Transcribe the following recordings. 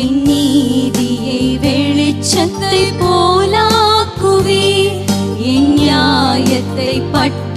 என் நீதியை வெளிச்சத்தை போலாக்குவீர். என் நியாயத்தை பட்டு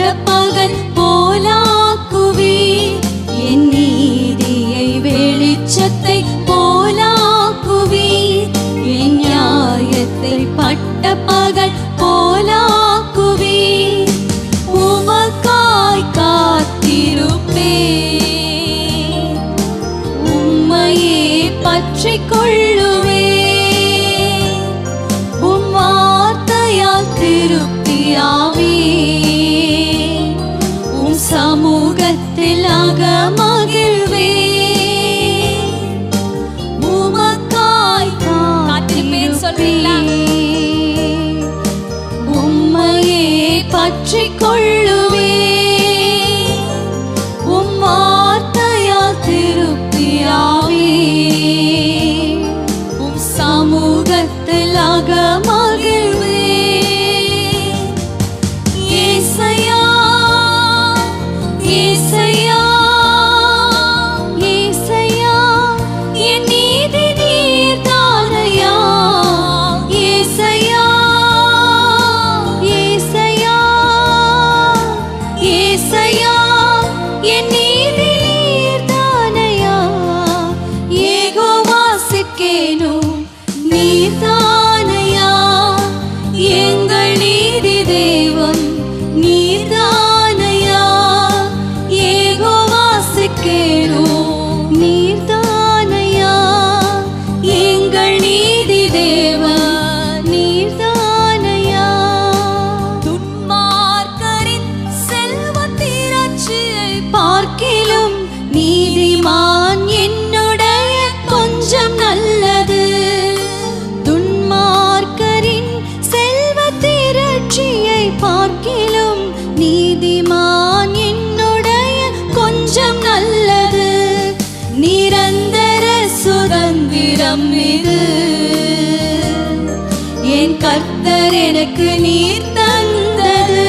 கர்த்தர் எனக்கு நீர் தந்தது.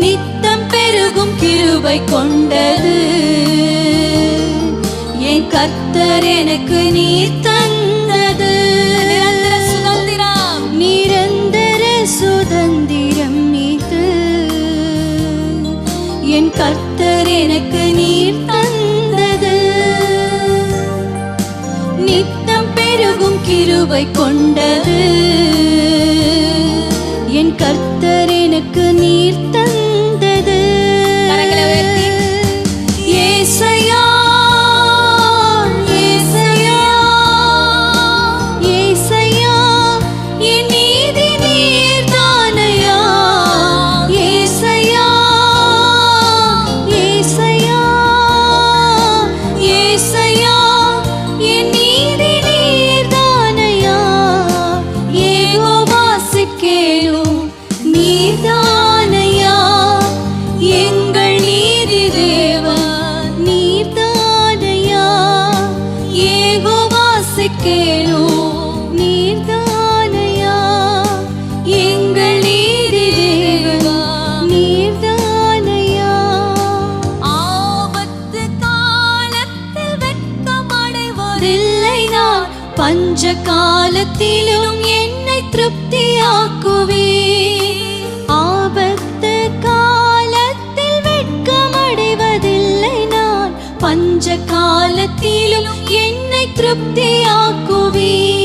நித்தம் பெருகும் கிருபை கொண்டது. என் கர்த்தர் எனக்கு நீர் தந்தது. சுதந்திரம். நிரந்தர சுதந்திரம் இது என் கர்த்தர் எனக்கு நீர் தந்தது. நித்த பெருகும் கிருவை கொண்டது. என் கர்த்தர் எனக்கு நீர்த்த வெட்கமடைவதில்லை நான். பஞ்ச காலத்திலும் என்னை திருப்தியாக்குவே ஆபத்து காலத்தில் வெட்கமடைவதில்லை நான். பஞ்ச காலத்திலும் என்னை திருப்தியாக்குவே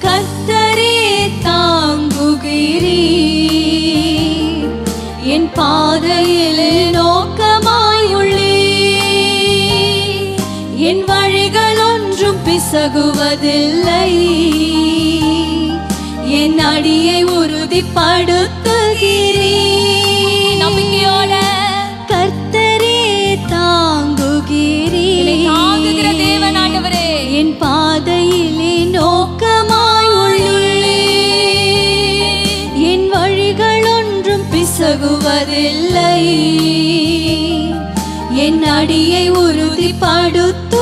கத்தரே தாங்குகிறீர். என் பாதையிலே பிசகுவதில்லை என் அடியை உறுதிப்படுத்துகிறீர் நம்பிக்கையோட கர்த்தரே தாங்குகிற தேவன் ஆண்டவரே. என் பாதையிலே நோக்கமாயுள்ளே என் வழிகள் ஒன்றும் பிசகுவதில்லை. என் அடியை உறுதிப்படுத்து